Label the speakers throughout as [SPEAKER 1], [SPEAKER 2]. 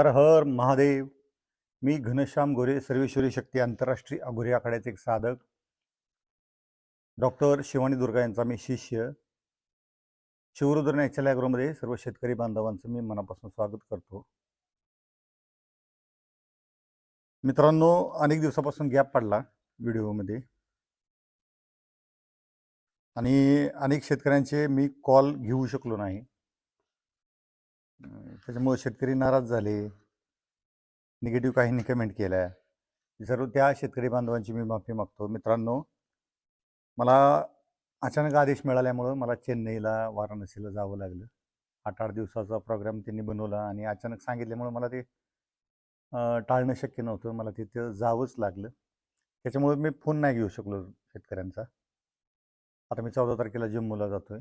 [SPEAKER 1] हर हर महादेव. मी घनश्याम गोरे सर्वेश्वरी शक्ती आंतरराष्ट्रीय अघोरी आखाड्याचे एक साधक. डॉक्टर शिवानी दुर्गा यांचा मी शिष्य. शिवरुद्र नॅचरल ॲग्रोमध्ये सर्व शेतकरी बांधवांचं मी मनापासून स्वागत करतो. मित्रांनो अनेक दिवसापासून गॅप पडला व्हिडिओमध्ये. आणि अनेक शेतकऱ्यांचे मी कॉल घेऊ शकलो नाही. त्याच्यामुळे शेतकरी नाराज झाले. निगेटिव्ह काहींनी कमेंट केल्या. सर्व त्या शेतकरी बांधवांची मी माफी मागतो. मित्रांनो मला अचानक आदेश मिळाल्यामुळं मला चेन्नईला वाराणसीला जावं लागलं. आठ आठ दिवसाचा प्रोग्राम त्यांनी बनवला आणि अचानक सांगितल्यामुळं मला ते टाळणं शक्य नव्हतं. मला तिथं जावंच लागलं. त्याच्यामुळे मी फोन नाही घेऊ शकलो शेतकऱ्यांचा. आता मी चौदा तारखेला जम्मूला आहे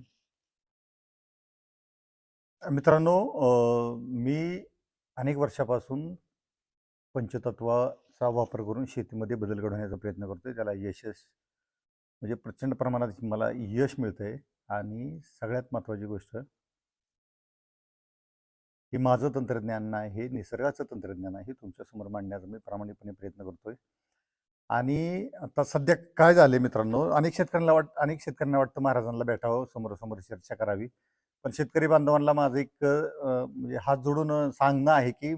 [SPEAKER 1] मित्रांनो मी अनेक वर्षापासून पंचतत्वाचा वापर करून शेतीमध्ये बदल घडवण्याचा प्रयत्न करतोय. त्याला यशस म्हणजे प्रचंड प्रमाणात मला यश मिळतंय. आणि सगळ्यात महत्त्वाची गोष्ट हे माझं तंत्रज्ञान नाही हे निसर्गाचं तंत्रज्ञान आहे हे तुमच्यासमोर मांडण्याचा मी प्रामाणिकपणे प्रयत्न करतोय. आणि आता सध्या काय झाले मित्रांनो अनेक शेतकऱ्यांना वाट अनेक शेतकऱ्यांना वाटतं महाराजांना भेटावं समोरासमोर चर्चा करावी. पण शेतकरी बांधवांना माझं एक म्हणजे हात जोडून सांगणं आहे की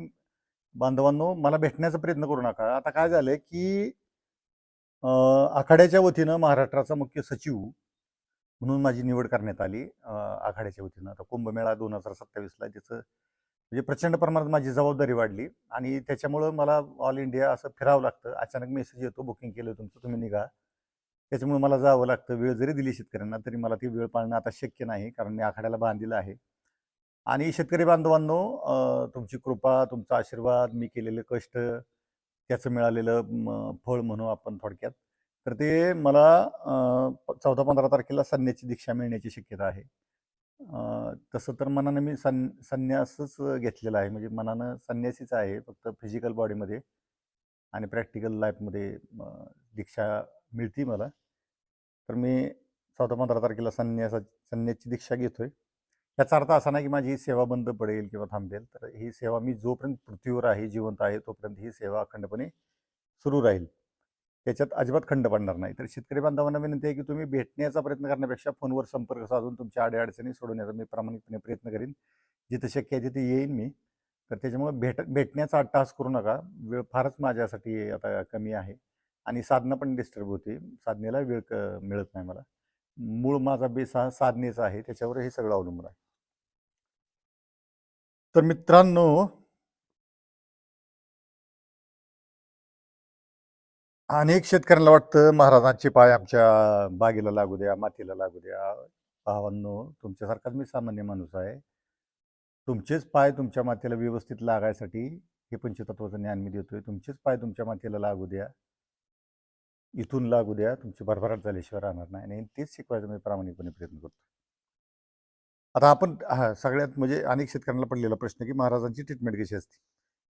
[SPEAKER 1] बांधवांनो मला भेटण्याचा प्रयत्न करू नका. आता काय झालंय की आखाड्याच्या वतीनं महाराष्ट्राचा मुख्य सचिव म्हणून माझी निवड करण्यात आली आखाड्याच्या वतीनं. आता कुंभमेळा दोन हजार सत्तावीसला त्याचं म्हणजे प्रचंड प्रमाणात माझी जबाबदारी वाढली आणि त्याच्यामुळं मला ऑल इंडिया असं फिरावं लागतं. अचानक मेसेज येतो बुकिंग केलं तुमचं तुम्ही निघा. त्याच्यामुळे मला जावं लागतं. वेळ जरी दिली शेतकऱ्यांना तरी मला ती वेळ पाळणं आता शक्य नाही कारण मी आखाड्याला बांधलेलं आहे. आणि शेतकरी बांधवांनो तुमची कृपा तुमचा आशीर्वाद मी केलेले कष्ट त्याचं मिळालेलं फळ म्हणू आपण थोडक्यात. तर ते मला चौदा पंधरा तारखेला संन्याची दीक्षा मिळण्याची शक्यता आहे. तसं तर मनानं मी सन् संन्यासच घेतलेला आहे. म्हणजे मनानं संन्यासीच आहे फक्त फिजिकल बॉडीमध्ये आणि प्रॅक्टिकल लाईफमध्ये दीक्षा मिळती मला. तर मी चौदा पंधरा तारखेला संन्यासा संन्यासची दीक्षा घेतोय. याचा अर्थ असा नाही की माझी ही सेवा बंद पडेल किंवा थांबेल तर ही सेवा मी जोपर्यंत पृथ्वीवर आहे जिवंत आहे तोपर्यंत ही सेवा अखंडपणे सुरू राहील. त्याच्यात अजिबात खंड पडणार नाही. तर शेतकरी बांधवांना विनंती आहे की तुम्ही भेटण्याचा प्रयत्न करण्यापेक्षा फोनवर संपर्क साधून तुमच्या अडीअडचणी सोडवण्याचा मी प्रामाणिकपणे प्रयत्न करीन. जिथं शक्य आहे तिथे येईन मी. तर त्याच्यामुळे भेट भेटण्याचा अट्टहास करू नका. वेळ फारच माझ्यासाठी आता कमी आहे. आणि साधनं पण डिस्टर्ब होते. साधनेला वेळ मिळत नाही मला. मूळ माझा बेस हा साधनेचा आहे. त्याच्यावर हे सगळं अवलंबून आहे. तर मित्रांनो अनेक शेतकऱ्यांना वाटतं महाराजांचे पाय आमच्या बागेला लागू द्या मातीला लागू द्या. भावांनो तुमच्यासारखाच मी सामान्य माणूस आहे. तुमचेच पाय तुमच्या मातेला व्यवस्थित लागायसाठी हे पंचतत्वाचं ज्ञान मी देतोय. तुमचेच पाय तुमच्या मातेला लागू द्या. इथून लागू द्या तुमची भरभराट झाल्याशिवाय राहणार नाही. आणि तेच शिकवायचा मी प्रामाणिकपणे प्रयत्न करतो. आता आपण हा सगळ्यात म्हणजे अनेक शेतकऱ्यांना पडलेला प्रश्न की महाराजांची ट्रीटमेंट कशी असते?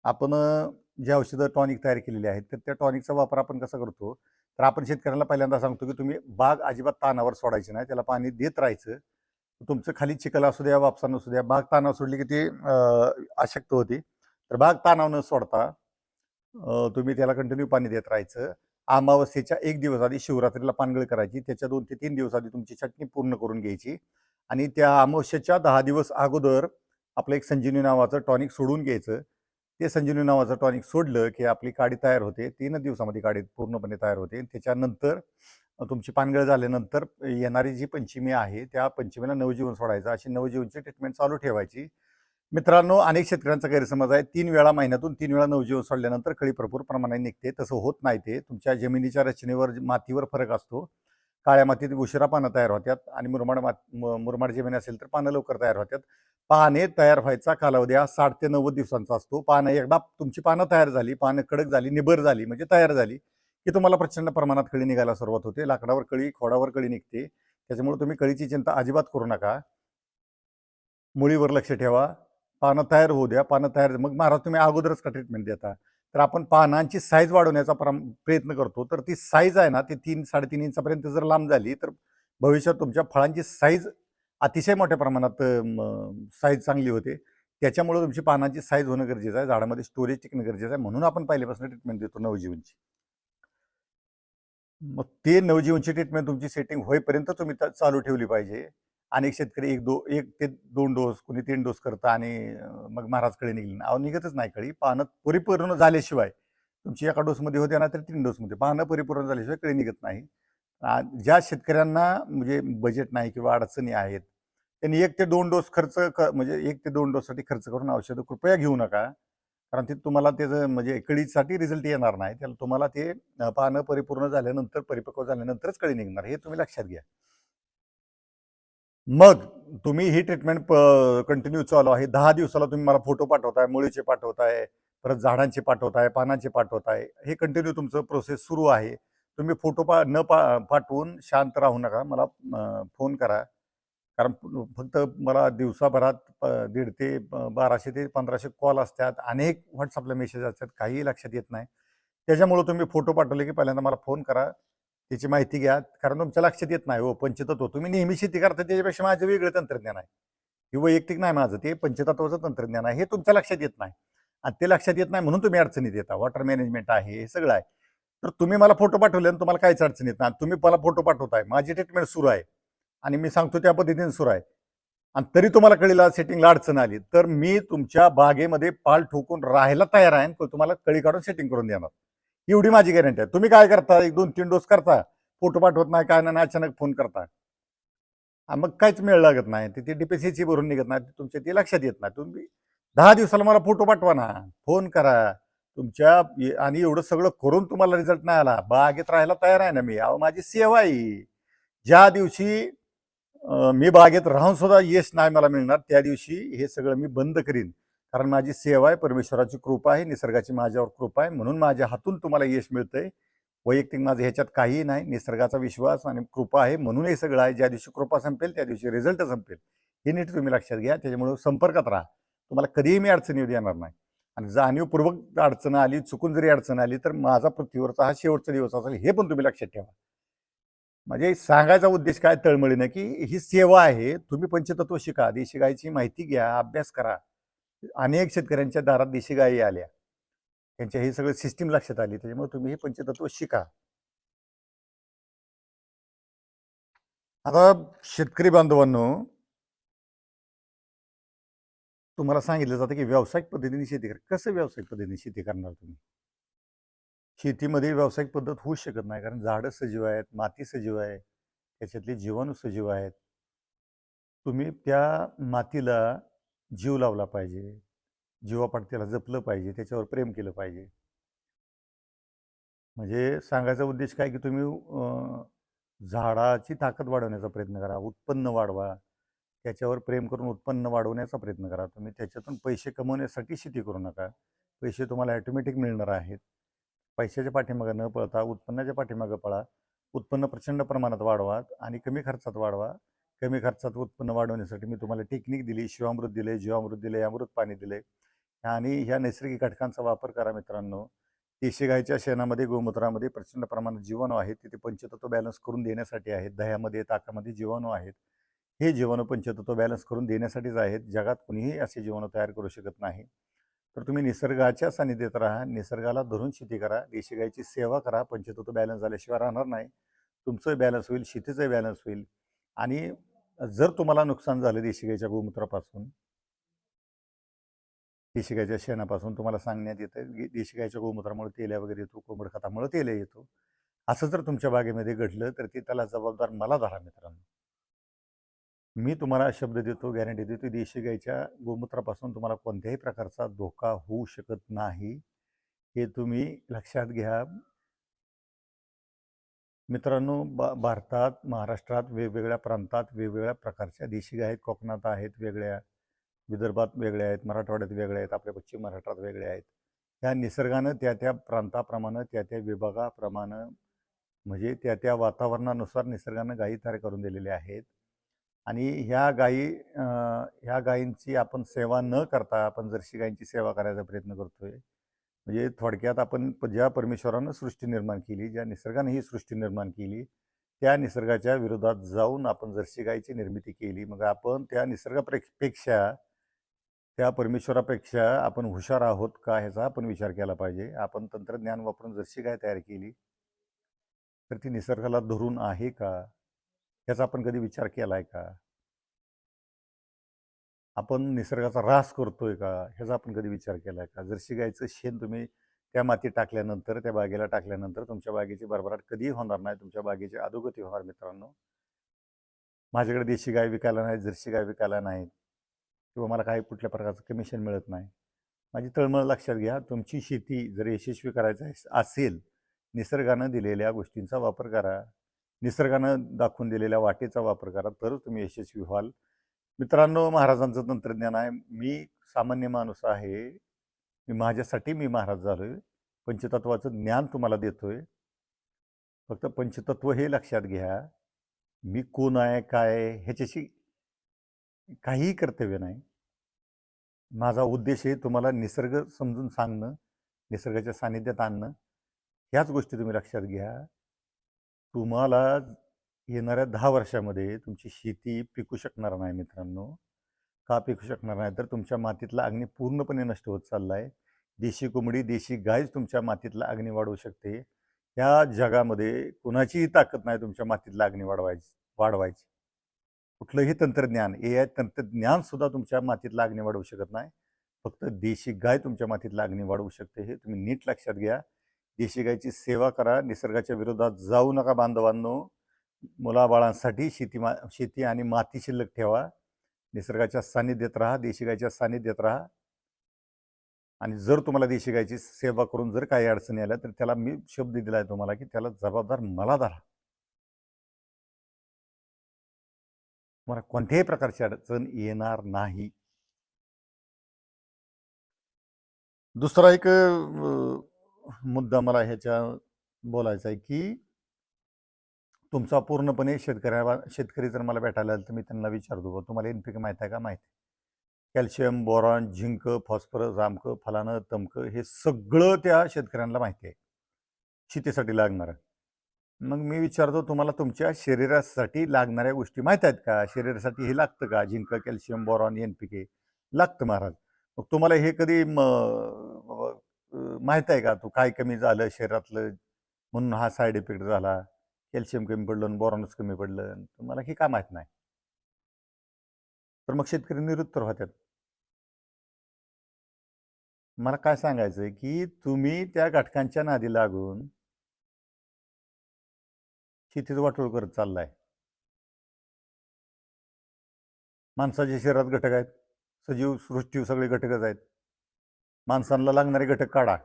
[SPEAKER 1] आपण जे औषधं टॉनिक तयार केलेली आहेत तर त्या टॉनिकचा वापर आपण कसा करतो? तर आपण शेतकऱ्यांना पहिल्यांदा सांगतो की तुम्ही बाग अजिबात तानावर सोडायची नाही त्याला पाणी देत राहायचं. तुमचं खाली चिखल असू द्या वापसा नसू द्या बाग ताणावर सोडली की ती अशक्त होती. तर बाग तानावर न सोडता तुम्ही त्याला कंटिन्यू पाणी देत राहायचं. अमावस्येच्या एक दिवस आधी शिवरात्रीला पानगळ करायची. त्याच्या दोन ते तीन दिवस आधी तुमची चटणी पूर्ण करून घ्यायची. आणि त्या अमावस्येच्या दहा दिवस अगोदर आपलं एक संजीवनी नावाचं टॉनिक सोडून घ्यायचं. ते संजीवनी नावाचं टॉनिक सोडलं की आपली काडी तयार होते. तीनच दिवसामध्ये काडी पूर्णपणे तयार होते. त्याच्यानंतर तुमची पानगळ झाल्यानंतर येणारी जी पंचमी आहे त्या पंचमीला नवजीवन सोडायचं. अशी नवजीवनची ट्रीटमेंट चालू ठेवायची. मित्रांनो अनेक शेतकऱ्यांचा गैरसमज आहे. तीन वेळा महिन्यातून तीन वेळा नवजीवन सोडल्यानंतर कळी भरपूर प्रमाणात निघते. तसं होत नाही ते. तुमच्या जमिनीच्या रचनेवर मातीवर फरक असतो. काळ्या मातीत उशिरा पानं तयार होतात आणि मुरमाड मात मुरमाड जमीन असेल तर पानं लवकर तयार होतात. पाने तयार व्हायचा कालावधी हा साठ ते नव्वद दिवसांचा असतो. पानं एकदा तुमची पानं तयार झाली पानं कडक झाली निबर झाली म्हणजे तयार झाली की तुम्हाला प्रचंड प्रमाणात कळी निघायला सुरुवात होते. लाकडावर कळी खोडावर कळी निघते. त्याच्यामुळे तुम्ही कळीची चिंता अजिबात करू नका. मुळीवर लक्ष ठेवा. पानं तयार होऊ द्या पानं तयार मग महाराज तुम्ही अगोदरच का ट्रीटमेंट देता? तर आपण पानांची साईज वाढवण्याचा प्रयत्न करतो. तर ती साईज आहे ना ती तीन साडेतीन इंचापर्यंत जर लांब झाली तर भविष्यात तुमच्या फळांची साईज अतिशय मोठ्या प्रमाणात साईज चांगली होते. त्याच्यामुळे तुमची पानांची साईज होणं गरजेचं आहे. झाडामध्ये स्टोरेज टिकणं गरजेचं आहे. म्हणून आपण पहिल्यापासून ट्रीटमेंट देतो नवजीवनची. मग ते नवजीवनची ट्रीटमेंट तुमची सेटिंग होईपर्यंत तुम्ही चालू ठेवली पाहिजे. अनेक शेतकरी एक दो एक ते दोन डोस कोणी तीन डोस करतं आणि मग महाराज कळी निघली अहो निघतच नाही कळी. पानं परिपूर्ण झाल्याशिवाय तुमची एका डोसमध्ये होते ना तर तीन डोसमध्ये. पानं परिपूर्ण झाल्याशिवाय कळी निघत नाही. ज्या शेतकऱ्यांना म्हणजे बजेट नाही किंवा अडचणी आहेत त्यांनी एक ते दोन डोस खर्च क म्हणजे एक ते दोन डोससाठी खर्च करून औषधं कृपया घेऊ नका. कारण ते तुम्हाला त्याचं म्हणजे कळीसाठी रिझल्ट येणार नाही. त्याला तुम्हाला ते पानं परिपूर्ण झाल्यानंतर परिपक्व झाल्यानंतरच कळी निघणार. हे तुम्ही लक्षात घ्या. मग तुम्ही ही ट्रीटमेंट कंटिन्यू चालू आहे. दहा दिवसाला तुम्ही मला फोटो पाठवताय मुळीचे पाठवताय परत झाडांचे पाठवताय पानांचे पाठवताय. हे कंटिन्यू तुमचं प्रोसेस सुरू आहे. तुम्ही फोटो पा न पा पाठवून शांत राहू नका. मला फोन करा. कारण फक्त मला दिवसाभरात प- दीड ते बाराशे ते पंधराशे कॉल असतात. अनेक व्हॉट्सअपला मेसेज असतात. काहीही लक्षात येत नाही. त्याच्यामुळं तुम्ही फोटो पाठवले की पहिल्यांदा मला फोन करा. त्याची माहिती घ्या. कारण तुमच्या लक्षात येत नाही हो पंचतत्व. तुम्ही नेहमी शेती करता त्याच्यापेक्षा माझं वेगळं तंत्रज्ञान आहे. हे वैयक्तिक नाही माझं ते पंचतत्वाचं तंत्रज्ञान आहे. हे तुमच्या लक्षात येत नाही. आणि ते लक्षात येत नाही म्हणून तुम्ही अडचणीत येता. वॉटर मॅनेजमेंट आहे हे सगळं आहे. तर तुम्ही मला फोटो पाठवले आणि तुम्हाला काहीच अडचण येत नाही. तुम्ही मला फोटो पाठवताय. माझी ट्रीटमेंट सुरू आहे. आणि मी सांगतो त्या पद्धतीने सुरू आहे. आणि तरी तुम्हाला कळीला सेटिंगला अडचण आली. तर मी तुमच्या बागेमध्ये पाल ठोकून राहायला तयार आहे आणि तुम्हाला कळी काढून सेटिंग करून देणार. एवढी माझी गॅरंटी आहे. तुम्ही काय करता? एक दोन तीन डोस करता. फोटो पाठवत नाही काय नाही अचानक फोन करता. मग काहीच मेळ लागत नाही. ते- डीपीसीसी भरून निघत नाही. तुमच्या ते लक्षात येत नाही. तुम्ही दहा दिवसाला मला फोटो पाठवा ना. फोन करा. तुमच्या आणि एवढं सगळं करून तुम्हाला रिझल्ट नाही आला. बागेत राहायला तयार आहे ना मी. अहो माझी सेवा आहे. ज्या दिवशी मी बागेत राहून सुद्धा यश नाही मला मिळणार त्या दिवशी हे सगळं मी बंद करीन. कारण माझी सेवा आहे परमेश्वराची कृपा आहे निसर्गाची माझ्यावर कृपा आहे म्हणून माझ्या हातून तुम्हाला यश मिळतंय. वैयक्तिक माझं ह्याच्यात काहीही नाही निसर्गाचा विश्वास आणि कृपा आहे म्हणून हे सगळं आहे. ज्या दिवशी कृपा संपेल त्या दिवशी रिझल्ट संपेल. हे नीट तुम्ही लक्षात घ्या त्याच्यामुळे संपर्कात राहा. तुम्हाला कधीही मी अडचणी येऊ देणार नाही. आणि जाणीवपूर्वक अडचण आली चुकून जरी अडचण आली तर माझा पृथ्वीवरचा हा शेवटचा दिवस असेल हे पण तुम्ही लक्षात ठेवा. म्हणजे सांगायचा उद्देश काय तळमळीनं की ही सेवा आहे तुम्ही पंचतत्व शिका देशिकायची माहिती घ्या अभ्यास करा. अनेक शेतकऱ्यांच्या दारात देशी गायी आल्या. त्यांच्या हे सगळं सिस्टीम लक्षात आली त्याच्यामुळे तुम्ही हे पंचतत्व शिका. आता शेतकरी बांधवांनो तुम्हाला सांगितलं जातं की व्यावसायिक पद्धतीने शेती करा कसं व्यावसायिक पद्धतीने शेती करणार तुम्ही? शेतीमध्ये व्यावसायिक पद्धत होऊ शकत नाही कारण झाडं सजीव आहेत माती सजीव आहे त्याच्यातले जीवाणू सजीव आहेत. तुम्ही त्या मातीला जीव लावला पाहिजे. जीवापाठ त्याला जपलं पाहिजे त्याच्यावर प्रेम केलं पाहिजे. म्हणजे सांगायचा उद्देश काय की तुम्ही झाडाची ताकद वाढवण्याचा प्रयत्न करा उत्पन्न वाढवा. त्याच्यावर प्रेम करून उत्पन्न वाढवण्याचा प्रयत्न करा. तुम्ही त्याच्यातून पैसे कमवण्यासाठी शेती करू नका. पैसे तुम्हाला ॲटोमॅटिक मिळणार आहेत. पैशाच्या पाठीमागं न पळता उत्पन्नाच्या पाठीमागं पळा. उत्पन्न प्रचंड प्रमाणात वाढवा आणि कमी खर्चात वाढवा. कमी खर्चात उत्पन्न वाढवण्यासाठी मी तुम्हाला टेक्निक दिली शिवामृत दिले जीवामृत दिले अमृत पाणी दिले. आणि ह्या नैसर्गिक घटकांचा वापर करा मित्रांनो. देशी गायच्या शेणामध्ये गोमूत्रामध्ये प्रचंड प्रमाणात जीवाणू आहेत. तिथे पंचतत्व बॅलन्स करून देण्यासाठी आहेत. दह्यामध्ये ताकामध्ये जीवाणू आहेत. हे जीवाणू पंचतत्व बॅलन्स करून देण्यासाठीच आहेत. जगात कुणीही असे जीवाणू तयार करू शकत नाही. तर तुम्ही निसर्गाच्या सानिध्यात राहा. निसर्गाला धरून शेती करा. देशी गायची सेवा करा. पंचतत्व बॅलन्स झाल्याशिवाय राहणार नाही. तुमचं बॅलन्स होईल शेतीचं बॅलन्स होईल. आणि जर तुम्हाला नुकसान झालं देशी गोमूत्रापासून देशी शेणापासून तुम्हाला सांगण्यात येतं की देशी गोमूत्रामुळे तेल्या वगैरे येतो कोंबड खतामुळे तेल्या येतो. असं जर तुमच्या बागेमध्ये घडलं तर ते त्याला जबाबदार मला धरा मित्रांनो. मी तुम्हाला शब्द देतो गॅरंटी देतो देशी गायच्या गोमूत्रापासून तुम्हाला कोणत्याही प्रकारचा धोका होऊ शकत नाही. हे तुम्ही लक्षात घ्या. मित्रांनो बा भारतात महाराष्ट्रात वेगवेगळ्या प्रांतात वेगवेगळ्या प्रकारच्या देशी गाय आहेत. कोकणात आहेत वेगळ्या विदर्भात वेगळ्या आहेत मराठवाड्यात वेगळ्या आहेत आपल्या पश्चिम महाराष्ट्रात वेगळ्या आहेत. ह्या निसर्गानं त्या त्या प्रांताप्रमाणे त्या त्या विभागाप्रमाणे म्हणजे त्या त्या वातावरणानुसार निसर्गानं गायी तयार करून दिलेल्या आहेत. आणि ह्या गायी ह्या गायींची आपण सेवा न करता आपण जर्सी गायींची सेवा करायचा प्रयत्न करतोय. म्हणजे थोडक्यात आपण प- ज्या परमेश्वरानं सृष्टी निर्माण केली ज्या निसर्गानं ही सृष्टी निर्माण केली त्या निसर्गाच्या विरोधात जाऊन आपण जर्सी गायीची निर्मिती केली. मग आपण त्या निसर्गापेक्षा त्या परमेश्वरापेक्षा आपण हुशार आहोत का ह्याचा आपण विचार केला पाहिजे. आपण तंत्रज्ञान वापरून जशी गाय तयार केली. तर ती निसर्गाला धरून आहे का? ह्याचा आपण कधी विचार केला आहे का? आपण निसर्गाचा रास करतोय का? ह्याचा आपण कधी विचार केला आहे का? जर्सी गायचं शेण तुम्ही त्या मातीत टाकल्यानंतर त्या बागेला टाकल्यानंतर तुमच्या बागेची भरभराट कधीही होणार नाही. तुमच्या बागेची अधोगती होणार मित्रांनो. माझ्याकडे देशी गाय विकायला नाही जर्सी गाय विकायला नाहीत किंवा मला काही कुठल्या प्रकारचं कमिशन मिळत नाही. माझी तळमळ लक्षात घ्या. तुमची शेती जर यशस्वी करायचं आहे- असेल निसर्गानं दिलेल्या गोष्टींचा वापर करा. निसर्गानं दाखवून दिलेल्या वाटेचा वापर करा. तरच तुम्ही यशस्वी व्हाल. मित्रांनो महाराजांचं तंत्रज्ञान आहे. मी सामान्य माणूस आहे. मी माझ्यासाठी मी महाराज झालो आहे पंचतत्वाचं ज्ञान तुम्हाला देतो आहे फक्त पंचतत्व हे लक्षात घ्या. मी कोण आहे काय आहे ह्याच्याशी काहीही कर्तव्य नाही. माझा उद्देश आहे तुम्हाला निसर्ग समजून सांगणं निसर्गाच्या सानिध्यात आणणं ह्याच गोष्टी तुम्ही लक्षात घ्या. तुम्हाला येणाऱ्या दहा वर्षामध्ये तुमची शेती पिकू शकणार नाही मित्रांनो. का पिकू शकणार नाही? तर तुमच्या मातीतला अग्नी पूर्णपणे नष्ट होत चालला आहे देशी कोंबडी देशी गायच तुमच्या मातीतला अग्नी वाढवू शकते. या जगामध्ये कुणाचीही ताकद नाही तुमच्या मातीतला अग्नी वाढवायची वाढवायची. कुठलंही तंत्रज्ञान ए आय तंत्रज्ञान सुद्धा तुमच्या मातीतला अग्नी वाढवू शकत नाही. फक्त देशी गाय तुमच्या मातीतला अग्नी वाढवू शकते हे तुम्ही नीट लक्षात घ्या. देशी गायची सेवा करा. निसर्गाच्या विरोधात जाऊ नका बांधवांनो. मुलाबाळांसाठी शेती मा शेती आणि माती शिल्लक ठेवा. निसर्गाच्या सानिध्यात राहा देशी गायच्या सानिध्यात राहा. आणि जर तुम्हाला देशी गायची सेवा करून जर काही अडचणी आल्या तर त्याला मी शब्द दिला आहे तुम्हाला की त्याला जबाबदार मला धरा. तुम्हाला कोणत्याही प्रकारची अडचण येणार नाही. दुसरा एक मुद्दा मला ह्याच्या बोलायचा आहे की तुमचा पूर्णपणे शेतकऱ्या शेतकरी जर मला भेटायला आले तर मी त्यांना विचारतो "बुवा, तुम्हाला एन पी के माहीत आहे का? माहिती कॅल्शियम बोरॉन झिंक फॉस्फरस रामकं फलानं तमकं हे सगळं त्या शेतकऱ्यांना माहिती आहे. शेतीसाठी लागणारं. मग मी विचारतो तुम्हाला तुमच्या शरीरासाठी लागणाऱ्या गोष्टी माहीत आहेत का? शरीरासाठी हे लागतं का? Zinc calcium boron N P K लागतं महाराज. मग तुम्हाला हे कधी म माहीत आहे का? तू काय कमी झालं शरीरातलं? म्हणून हा साईड इफेक्ट झाला. कॅल्शियम कमी पडलं आणि कमी पडलं तुम्हाला हे का माहीत नाही? तर मग शेतकरी निरुत्तर होत्यात मला काय सांगायचं आहे की तुम्ही त्या घटकांच्या नादी लागून शेतीचं वाटोळ करत चाललाय. माणसाच्या शरीरात घटक आहेत. सजीव सृष्टीव सगळे घटकच आहेत. माणसांना लागणारे घटक काढा.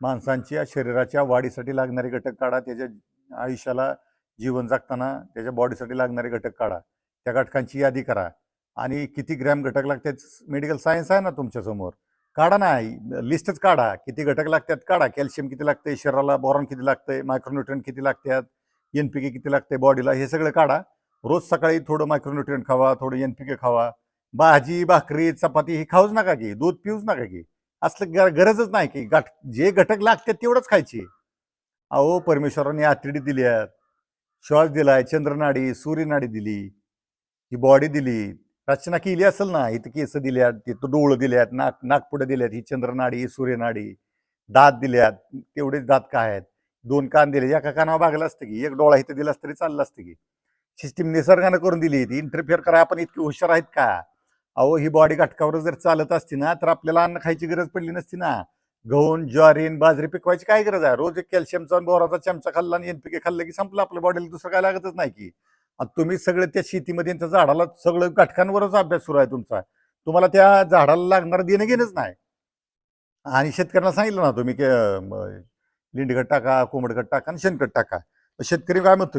[SPEAKER 1] माणसांच्या शरीराच्या वाढीसाठी लागणारे घटक काढा. त्याच्या आयुष्याला जीवन जगताना त्याच्या बॉडीसाठी लागणारे घटक काढा. त्या घटकांची यादी करा. आणि किती ग्रॅम घटक लागतात मेडिकल सायन्स आहे ना तुमच्यासमोर काढा ना लिस्टच काढा. किती घटक लागतात काढा. कॅल्शियम किती लागतंय शरीराला बोरॉन किती लागतंय मायक्रोन्युट्रियन किती लागतात एन पी के किती लागते बॉडीला हे सगळं काढा. रोज सकाळी थोडं मायक्रोन्युट्रियन खावा थोडं एन पी के खावा. भाजी भाकरी चपाती हे खाऊच नका की दूध पिऊच नका की. असलं गरजच नाही की गाठ जे घटक लागतात तेवढंच खायचे. अहो परमेश्वराने आतडी दिली आहेत श्वास दिलाय चंद्रनाडी सूर्यनाडी दिली ही बॉडी दिली. रचना केली असेल ना इथं केस दिल्यात तिथं डोळं दिल्यात नाक नागपुडं दिल्यात ही चंद्रनाडी ही सूर्यनाडी. दात दिल्यात तेवढेच दात काय आहेत? दोन कान दिले एका कानावर भागलं असतं की एक डोळा इथं दिलास तरी चाललं असतं की. सिस्टीम निसर्गानं करून दिली ती इंटरफिअर करा आपण इतकी हुशार आहेत का? अहो ही बॉडी घटकावर जर चालत असती ना तर आपल्याला अन्न खायची गरज पडली नसती ना. गहून ज्वारीन बाजरी पिकवायची काय गरज आहे? रोज एक कॅल्शियमचा बोराचा चमचा खाल्ला आणि एनपीके खाल्लं की संपलं. आपल्या बॉडीला दुसरं काय लागतच नाही की. आणि तुम्ही सगळे त्या शेतीमध्ये त्या झाडाला सगळं घटकांवरच अभ्यास सुरू आहे तुमचा. तुम्हाला त्या झाडाला लागणार देणं घेणंच नाही. आणि शेतकऱ्यांना सांगितलं ना तुम्ही की लिंडखत टाका कोंबडखत टाका आणि शेणखत टाका. शेतकरी काय म्हणतो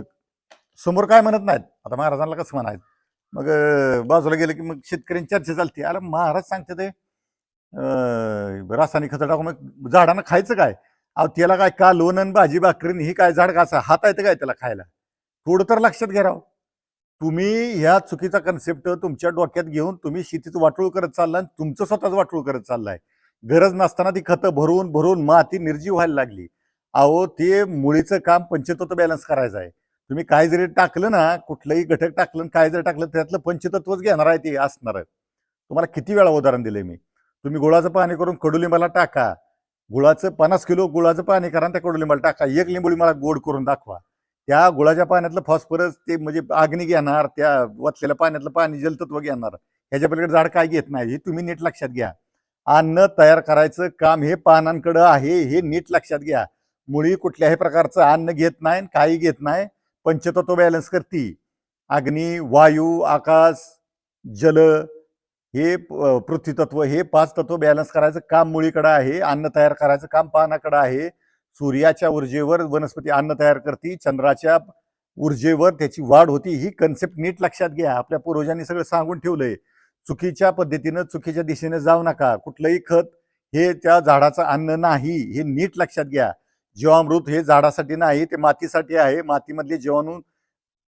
[SPEAKER 1] समोर काय म्हणत नाहीत? आता महाराजांना कसं म्हणायचं? मग बाजूला गेलं की मग शेतकऱ्यांची चर्चा चालते. अरे महाराज सांगते ते. रासायनिक खतं टाकून मग झाडांना खायचं काय? अहो त्याला काय का लोणन भाजी भाकरीन ही काय झाड का हात आहे काय त्याला खायला? थोडं तर लक्षात घ्या राव. तुम्ही ह्या चुकीचा कन्सेप्ट तुमच्या डोक्यात घेऊन तुम्ही शेतीचं वाटोळ करत चालला आणि तुमचं स्वतःच वाटोळ करत चाललाय. गरज नसताना ती खतं भरून भरून माती निर्जीव व्हायला लागली. अहो ते मुळीचं काम पंचतत्व बॅलन्स करायचं आहे. तुम्ही काय जरी टाकलं ना कुठलंही घटक टाकलं आणि काय जरी टाकलं त्यातलं पंचतत्वच घेणार आहे ते असणार. आहे तुम्हाला किती वेळा उदाहरण दिलंय मी. तुम्ही गुळाचं पाणी करून कडुलिंबाला टाका. गुळाचं पन्नास किलो गुळाचं पाणी करा आणि त्या कडुलिंबाला टाका. एक लिंबोळी मला गोड करून दाखवा. त्या गुळाच्या पाण्यातलं फॉस्फरस ते म्हणजे अग्नी घेणार त्या वतलेल्या पाण्यातलं पाणी जलतत्व घेणार. ह्याच्या पलीकडे झाड काय घेत नाही हे तुम्ही नीट लक्षात घ्या. अन्न तयार करायचं काम हे पानांकडं आहे हे नीट लक्षात घ्या. मुळी कुठल्याही प्रकारचं अन्न घेत नाही काही घेत नाही पंचतत्व बॅलन्स करती. अग्नी वायू आकाश जल हे पृथ्वीतत्व हे पाच तत्व बॅलन्स करायचं काम मुळीकडं आहे अन्न तयार करायचं काम पानाकडं आहे. सूर्याच्या ऊर्जेवर वनस्पती अन्न तयार करते चंद्राच्या ऊर्जेवर त्याची वाढ होती ही कन्सेप्ट नीट लक्षात घ्या. आपल्या पूर्वजांनी सगळं सांगून ठेवलंय. चुकीच्या पद्धतीनं चुकीच्या दिशेने जाऊ नका. कुठलंही खत हे त्या झाडाचं अन्न नाही हे नीट लक्षात घ्या. जीवामृत हे झाडासाठी नाही ते मातीसाठी आहे. मातीमधले जीवाणू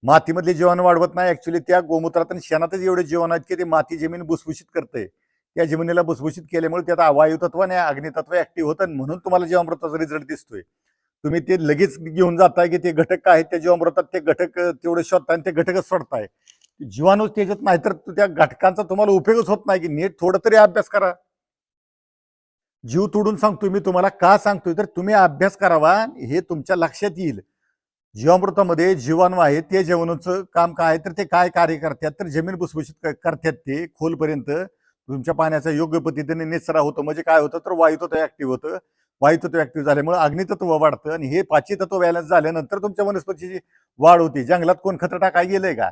[SPEAKER 1] मातीमधले जीवन वाढवत नाही. ऍक्च्युली त्या गोमूत्रात आणि शेणातच एवढे जीवन आहेत की ते माती जमीन भुसभुशीत करते त्या जमिनीला भुसभुशीत केल्यामुळे त्यात वायुतत्व आणि अग्नितत्व ऍक्टिव्ह होतं म्हणून तुम्हाला जीवामृताचा रिझल्ट दिसतोय. तुम्ही ते लगेच घेऊन जाताय की ते घटक काय आहेत त्या जीवामृतात ते घटक तेवढे शोधताय आणि ते घटकच सोडताय. जीवाणूच त्याच्यात नाही तर त्या घटकांचा तुम्हाला उपयोगच होत नाही की नीट थोडं तरी अभ्यास करा. जीव तोडून सांगतोय मी तुम्हाला का सांगतोय? तर तुम्ही अभ्यास करावा हे तुमच्या लक्षात येईल. जीवामृतामध्ये जीवाणू आहे ते जीवाणूचं काम काय आहे? तर ते काय कार्य करतात? तर जमीन भुसभुशीत करतात ते खोलपर्यंत. तुमच्या पाण्याचा योग्य पद्धतीने निचरा होतो. म्हणजे काय होतं? तर वायुतत्व ऍक्टिव्ह होतं. वायुतत्व ऍक्टिव्ह झाल्यामुळे अग्नितत्व वाढतं आणि हे पाचही तत्व बॅलन्स झाल्यानंतर तुमच्या वनस्पतीची वाढ होती. जंगलात कोण खतं टाकाय गेलंय का?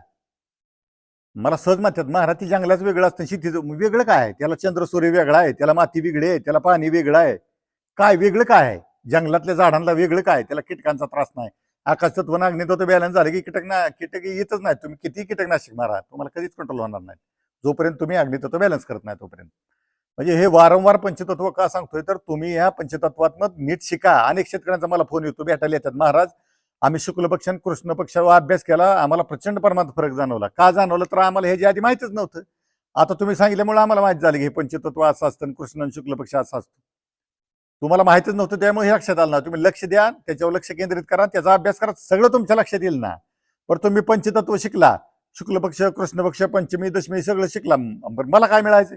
[SPEAKER 1] मला सहज म्हणतात महाराज ती जंगलाच वेगळं असतं. शेतीचं वेगळं काय आहे? त्याला चंद्र सूर्य वेगळा आहे. त्याला माती वेगळी आहे. त्याला पाणी वेगळं आहे. काय वेगळं काय आहे? जंगलातल्या झाडांना वेगळं काय त्याला कीटकांचा त्रास नाही. आकाशतत्व अग्नितत्व बॅलन्स झालं की कीटक ना कीटक येतच नाही तुम्ही किती कीटकनाशक मारा तुम्हाला कधीच कंट्रोल होणार नाही जोपर्यंत तुम्ही अग्नितत्व बॅलन्स करत नाही तोपर्यंत. म्हणजे हे वारंवार पंचतत्व का सांगतोय? तर तुम्ही ह्या पंचतत्वात्मक नीट शिका. अनेक शेतकऱ्यांचा मला फोन येतो भेटायला येतात. महाराज आम्ही शुक्ल पक्ष आणि कृष्ण पक्षावर अभ्यास केला. आम्हाला प्रचंड प्रमाणात फरक जाणवला. का जाणवलं? तर आम्हाला हे जे आधी माहितीच नव्हतं. आता तुम्ही सांगितल्यामुळे आम्हाला माहीत झालं की हे पंचतत्व असं असतं कृष्ण आणि शुक्ल पक्ष असं असतं. तुम्हाला माहितीच नव्हतं त्यामुळे हे लक्षात आलं ना तुम्ही लक्ष द्या त्याच्यावर लक्ष केंद्रित करा त्याचा अभ्यास करा सगळं तुमच्या लक्षात येईल ना. पण तुम्ही पंचतत्व शिकला शुक्ल पक्ष पंचमी दशमी सगळं शिकला. बरं मला काय मिळायचं?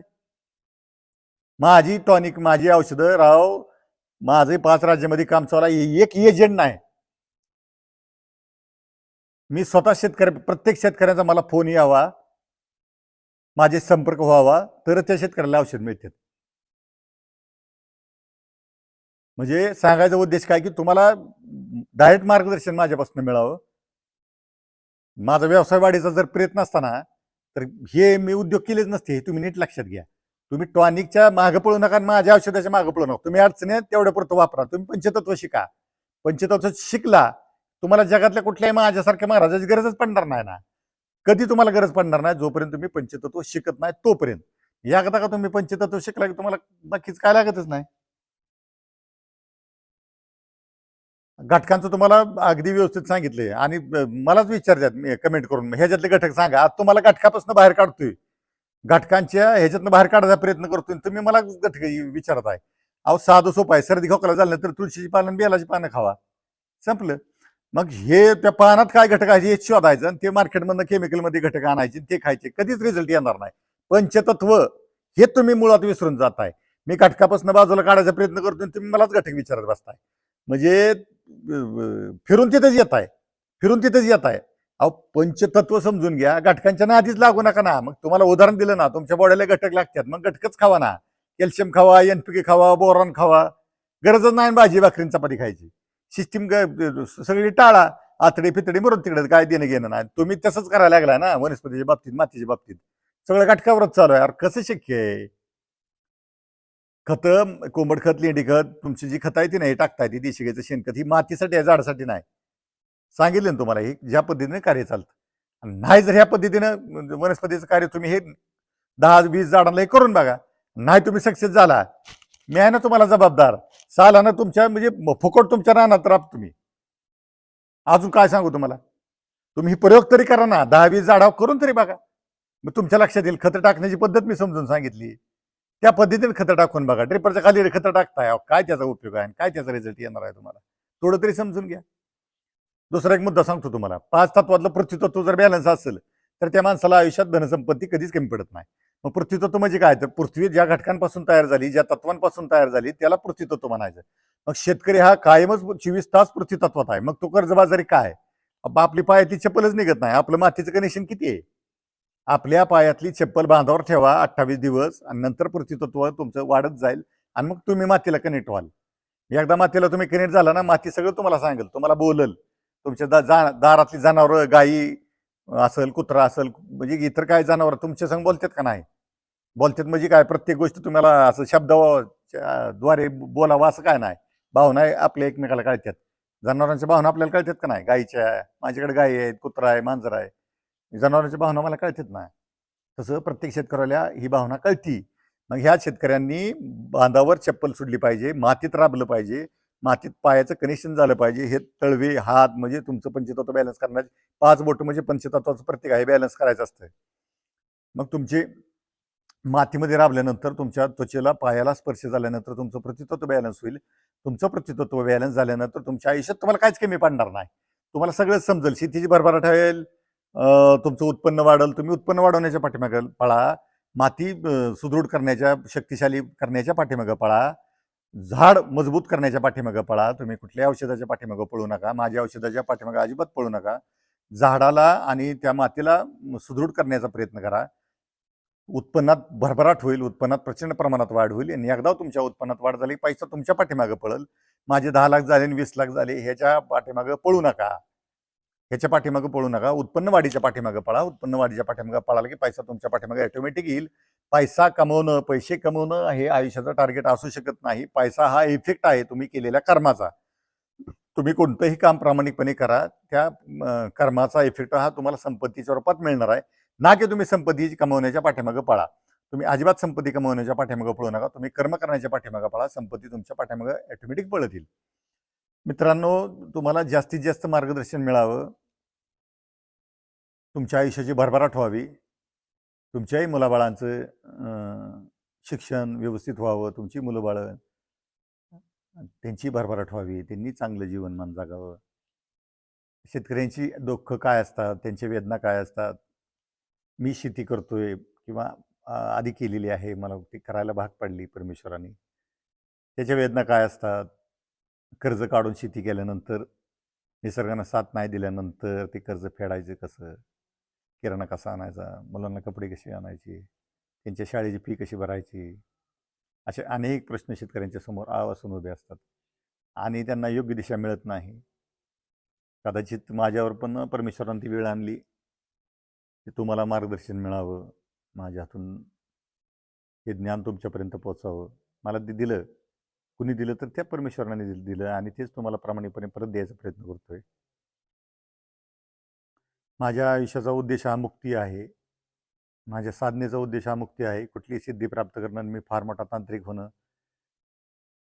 [SPEAKER 1] माझी टॉनिक माझी औषधं राव माझे पाच राज्यामध्ये काम चालू आहे एक एजंट नाही. मी स्वतः शेतकरी प्रत्येक शेतकऱ्याचा मला फोन यावा माझे संपर्क व्हावा तर त्या शेतकऱ्याला औषध मिळते म्हणजे सांगायचा उद्देश काय की तुम्हाला डायरेक्ट मार्गदर्शन माझ्यापासून मिळावं. माझा व्यवसाय वाढीचा जर प्रयत्न असताना तर हे मी उद्योग केलेच नसते हे तुम्ही नीट लक्षात घ्या. तुम्ही टॉनिकच्या मागं पळू नका आणि माझ्या औषधाच्या मागं पळू नका. तुम्ही अडचणी आहेत तेवढ्या पुरतं वापरा. तुम्ही पंचतत्व शिका. पंचतत्व शिकला तुम्हाला जगातल्या कुठल्याही माझ्यासारख्या महाराजाची गरजच पडणार नाही ना. कधी तुम्हाला गरज पडणार नाही जोपर्यंत तुम्ही पंचतत्व शिकत नाही तोपर्यंत. एकदा का तुम्ही पंचतत्व शिकला की तुम्हाला नक्कीच काय लागतच नाही? घटकांचं तुम्हाला अगदी व्यवस्थित सांगितले आणि मलाच विचारतात कमेंट करून. ह्याच्यातले घटक सांगा. आज तुम्हाला घटकापासून बाहेर काढतोय. घटकांच्या ह्याच्यातनं बाहेर काढायचा प्रयत्न करतोय. तुम्ही मला घटक विचारत आहे. अहो साधं सोपं आहे. सर्दी खोकला झालं तर तुळशीची पानं बेलाची पानं खावा. संपलं. मग हे त्या पानात काय घटक आहे हे शोधायचं आणि ते मार्केटमधनं केमिकलमध्ये घटक आणायचे ते खायचे. कधीच रिझल्ट येणार नाही. पंचतत्व हे तुम्ही मुळात विसरून जाताय. मी घटकापासून बाजूला काढायचा प्रयत्न करतो तुम्ही मलाच घटक विचारत बसताय. म्हणजे फिरून तिथेच येत आहे. फिरून तिथेच येत आहे. अहो पंचतत्व समजून घ्या. घटकांच्या ना आधीच लागू नका ना. मग तुम्हाला उदाहरण दिलं ना तुमच्या बॉडीला घटक लागतात. मग घटकच खावा ना. कॅल्शियम खावा एनपीके खावा बोरॉन खावा. गरजच नाही भाजी भाकरीन चपाती खायची. सिस्टीम सगळी टाळा. आतडी फितडी मरून तिकडे काय देणं घेणं नाही. तुम्ही तसंच करायला लागलाय ना वनस्पतीच्या बाबतीत मातीच्या बाबतीत. सगळं घटकावरच चालू आहे. यार कसं शक्य आहे? खतं कोंबड खत लेंडी खत तुमची जी खतं आहे ती नाही टाकताय ती देशी शेणखत ही मातीसाठी आहे झाडासाठी नाही. सांगितलं ना तुम्हाला हे ज्या पद्धतीने कार्य चालतं. नाही जर ह्या पद्धतीनं म्हणजे वनस्पतीचं कार्य तुम्ही हे दहा वीस झाडांना हे करून बघा नाही तुम्ही सक्सेस झाला मी आहे ना तुम्हाला जबाबदार. सालानं तुमच्या म्हणजे फुकट तुमच्या रानात राब तुम्ही. अजून काय सांगू तुम्हाला? तुम्ही प्रयोग तरी करा ना दहा वीस झाडावर करून तरी बघा. मग तुमच्या लक्षात येईल खतं टाकण्याची पद्धत मी समजून सांगितली. त्या पद्धतीने खतं टाकून बघा. ड्रिपरच्या खाली खतं टाकताय. काय त्याचा उपयोग आहे काय त्याचा रिझल्ट येणार आहे तुम्हाला? थोडं तरी समजून घ्या. दुसरा एक मुद्दा सांगतो तुम्हाला. पाच तत्वातलं पृथ्वीतत्व जर बॅलन्स असेल तर त्या माणसाला आयुष्यात धनसंपत्ती कधीच कमी पडत नाही. मग पृथ्वीतत्व म्हणजे काय? तर पृथ्वी ज्या घटकांपासून तयार झाली ज्या तत्वांपासून तयार झाली त्याला पृथ्वीतत्व म्हणायचं. मग शेतकरी हा कायमच चोवीस तास पृथ्वीतत्वात आहे. मग तो कर्जबाजारी काय? आपली पायाची चप्पलच निघत नाही. आपलं मातीचं कनेक्शन किती आहे? आपल्या पायातली चप्पल बांधावर ठेवा अठ्ठावीस दिवस आणि नंतर प्रतितत्व तुमचं वाढत जाईल आणि मग तुम्ही मातीला कनेक्ट व्हाल. एकदा मातीला तुम्ही कनेक्ट झाला ना माती सगळं तुम्हाला सांगेल तुम्हाला बोलल. तुमच्या दा जा दारातली जनावरं गायी असेल कुत्रा असेल म्हणजे इतर काय जनावर तुमच्या संग बोलतात का नाही? बोलतात म्हणजे काय प्रत्येक गोष्ट तुम्हाला असं शब्दाद्वारे बोलावं असं काय नाही. भावना आपल्या एकमेकाला कळतात. जनावरांच्या भावना आपल्याला कळतात का नाही? गायीच्या माझ्याकडे गायी आहेत कुत्रा आहे मांजर आहे. जनावरांच्या भावना मला कळतात ना तसं प्रत्येक शेतकऱ्याला ही भावना कळती. मग ह्या शेतकऱ्यांनी बांधावर चप्पल सुटली पाहिजे मातीत राबलं पाहिजे मातीत पायाचं कनेक्शन झालं पाहिजे. हे तळवे हात म्हणजे तुमचं पंचतत्व बॅलन्स करण्याचे पाच बोट म्हणजे पंचतत्वाचं प्रत्येक आहे बॅलन्स करायचं असतं. मग तुमचे मातीमध्ये राबल्यानंतर तुमच्या त्वचेला पायाला स्पर्श झाल्यानंतर तुमचं प्रतितत्व बॅलन्स होईल. तुमचं प्रतितत्व बॅलन्स झाल्यानंतर तुमच्या आयुष्यात तुम्हाला काहीच कमी पडणार नाही. तुम्हाला सगळंच समजेल. शेतीची भरभराट होईल. तुमचं उत्पन्न वाढल तुम्ही उत्पन्न वाढवण्याच्या पाठीमागे पळा. माती सुदृढ करण्याच्या शक्तिशाली करण्याच्या पाठीमागं पळा. झाड मजबूत करण्याच्या पाठीमागं पळा. तुम्ही कुठल्याही औषधाच्या पाठीमागं पळू नका. माझ्या औषधाच्या पाठीमागं अजिबात पळू नका. झाडाला आणि त्या मातीला सुदृढ करण्याचा प्रयत्न करा. उत्पन्नात भरभराट होईल उत्पन्नात प्रचंड प्रमाणात वाढ होईल आणि एकदा तुमच्या उत्पन्नात वाढ झाली पैसा तुमच्या पाठीमागं पळल. माझे दहा लाख झाले आणि वीस लाख झाले ह्याच्या पाठीमागं पळू नका. ह्याच्या पाठीमागं पळू नका. उत्पन्न वाढीच्या पाठीमागं पळा. उत्पन्न वाढीच्या पाठीमागं पळाला की पैसा तुमच्या पाठीमागं ऑटोमॅटिक येईल. पैसा कमवणं पैसे कमवणं हे आयुष्याचं टार्गेट असू शकत नाही. पैसा हा इफेक्ट आहे तुम्ही केलेल्या कर्माचा. तुम्ही कोणतंही काम प्रामाणिकपणे करा. त्या कर्माचा इफेक्ट हा तुम्हाला संपत्तीच्या रूपात मिळणार आहे. ना की तुम्ही संपत्ती कमवण्याच्या पाठीमागं पळा. तुम्ही अजिबात संपत्ती कमवण्याच्या पाठीमागं पळू नका. तुम्ही कर्म करण्याच्या पाठीमागं पळा. संपत्ती तुमच्या पाठीमागं ऑटोमॅटिक पळत येईल मित्रांनो तुम्हाला जास्तीत जास्त मार्गदर्शन मिळावं. तुमच्या आयुष्याची भरभराट व्हावी. तुमच्याही मुलाबाळांचं शिक्षण व्यवस्थित व्हावं तुमची मुलं बाळं त्यांची भरभराट व्हावी त्यांनी चांगलं जीवनमान जागावं. शेतकऱ्यांची दुःख काय असतात त्यांच्या वेदना काय असतात? मी शेती करतोय किंवा आधी केलेली आहे मला ती करायला भाग पडली परमेश्वराने. त्याच्या वेदना काय असतात? कर्ज काढून शेती केल्यानंतर निसर्गानं साथ नाही दिल्यानंतर ते कर्ज फेडायचं कसं? किराणा कसा आणायचा? मुलांना कपडे कसे आणायचे? त्यांच्या शाळेची फी कशी भरायची? असे अनेक प्रश्न शेतकऱ्यांच्या समोर आवासून उभे असतात आणि त्यांना योग्य दिशा मिळत नाही. कदाचित माझ्यावर पण परमेश्वरांनी ती वेळ आणली. की तुम्हाला मार्गदर्शन मिळावं. माझ्या हातून हे ज्ञान तुमच्यापर्यंत पोचावं मला ते दिलं. कुणी दिलं तर त्या परमेश्वराने दिलं आणि तेच तुम्हाला प्रामाणिकपणे परत द्यायचा प्रयत्न करतोय. माझ्या आयुष्याचा उद्देश हा मुक्ती आहे. माझ्या साधनेचा उद्देश हा मुक्ती आहे. कुठली सिद्धी प्राप्त करणं मी फार मोठा तांत्रिक होणं.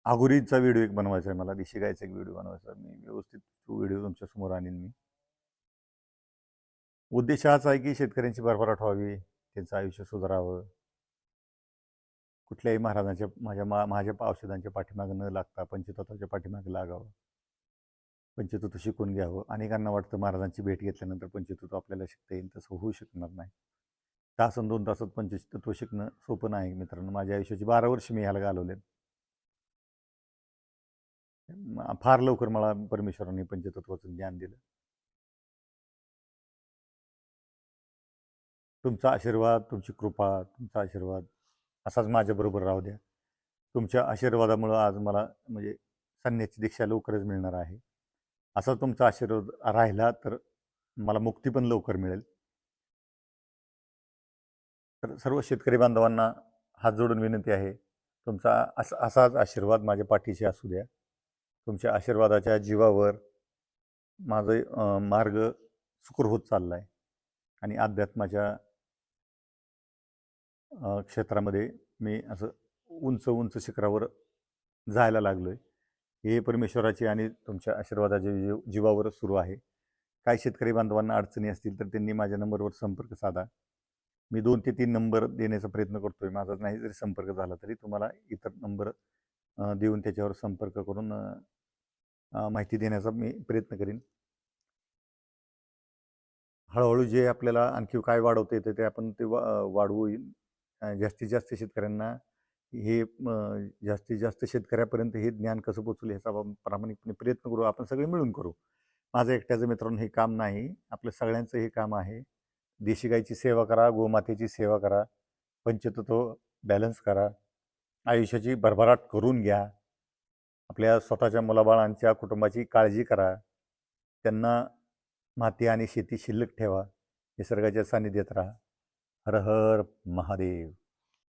[SPEAKER 1] आगुरीचा व्हिडिओ एक बनवायचा आहे मला. दिशी गायचा एक व्हिडिओ बनवायचा आहे. मी व्यवस्थित तो व्हिडिओ तुमच्यासमोर आणीन मी. उद्देश हाच आहे की शेतकऱ्यांची भरभराट व्हावी. त्यांचं आयुष्य सुधारावं. कुठल्याही महाराजांच्या माझ्या मा माझ्या औषधांच्या पाठीमागं न लागता पंचतत्वाच्या पाठीमागे लागावं. पंचतत्व शिकून घ्यावं. अनेकांना वाटतं महाराजांची भेट घेतल्यानंतर पंचतत्व आपल्याला शिकता येईल. तसं होऊ शकणार नाही. तास दोन तासात पंचतत्व शिकणं सोपं नाही मित्रांनो. माझ्या आयुष्याची बारा वर्ष मी ह्याला घालवले फार लवकर मला परमेश्वरांनी पंचतत्वाचं ज्ञान दिलं. तुमचा आशीर्वाद तुमची कृपा तुमचा आशीर्वाद असाच माझ्याबरोबर राहू द्या. तुमच्या आशीर्वादामुळं आज मला म्हणजे संन्याची दीक्षा लवकरच मिळणार आहे. असा तुमचा आशीर्वाद राहिला तर मला मुक्ती पण लवकर मिळेल. तर सर्व शेतकरी बांधवांना हात जोडून विनंती आहे तुमचा असा असाच आशीर्वाद माझ्या पाठीशी असू द्या. तुमच्या आशीर्वादाच्या जीवावर माझं मार्ग सुकर होत चालला आहे आणि अध्यात्माच्या क्षेत्रामध्ये मी असं उंच उंच शिखरावर जायला लागलो आहे हे परमेश्वराचे आणि तुमच्या आशीर्वादाच्या जीव जीवावर सुरू आहे. काही शेतकरी बांधवांना अडचणी असतील तर त्यांनी माझ्या नंबरवर संपर्क साधा. मी दोन ते तीन नंबर देण्याचा प्रयत्न करतोय. माझा नाही जरी संपर्क झाला तरी तुम्हाला इतर नंबर देऊन त्याच्यावर संपर्क करून माहिती देण्याचा मी प्रयत्न करीन. हळूहळू जे आपल्याला आणखी काय वाढवता येतं ते आपण ते वा वाढवू येईल. जास्तीत जास्त शेतकऱ्यांना हे जास्तीत जास्त शेतकऱ्यापर्यंत हे ज्ञान कसं पोचवलं ह्याचा आपण प्रामाणिकपणे प्रयत्न करू आपण सगळे मिळून करू. माझं एकट्याचं मित्रांनो हे काम नाही आपलं सगळ्यांचं हे काम आहे. देशी गाईची सेवा करा गोमातेची सेवा करा पंचतत्व बॅलन्स करा आयुष्याची भरभराट करून घ्या. आपल्या स्वतःच्या मुलाबाळांच्या कुटुंबाची काळजी करा. त्यांना माती आणि शेती शिल्लक ठेवा. निसर्गाच्या सानिध्यात राहा. हर हर महादेव.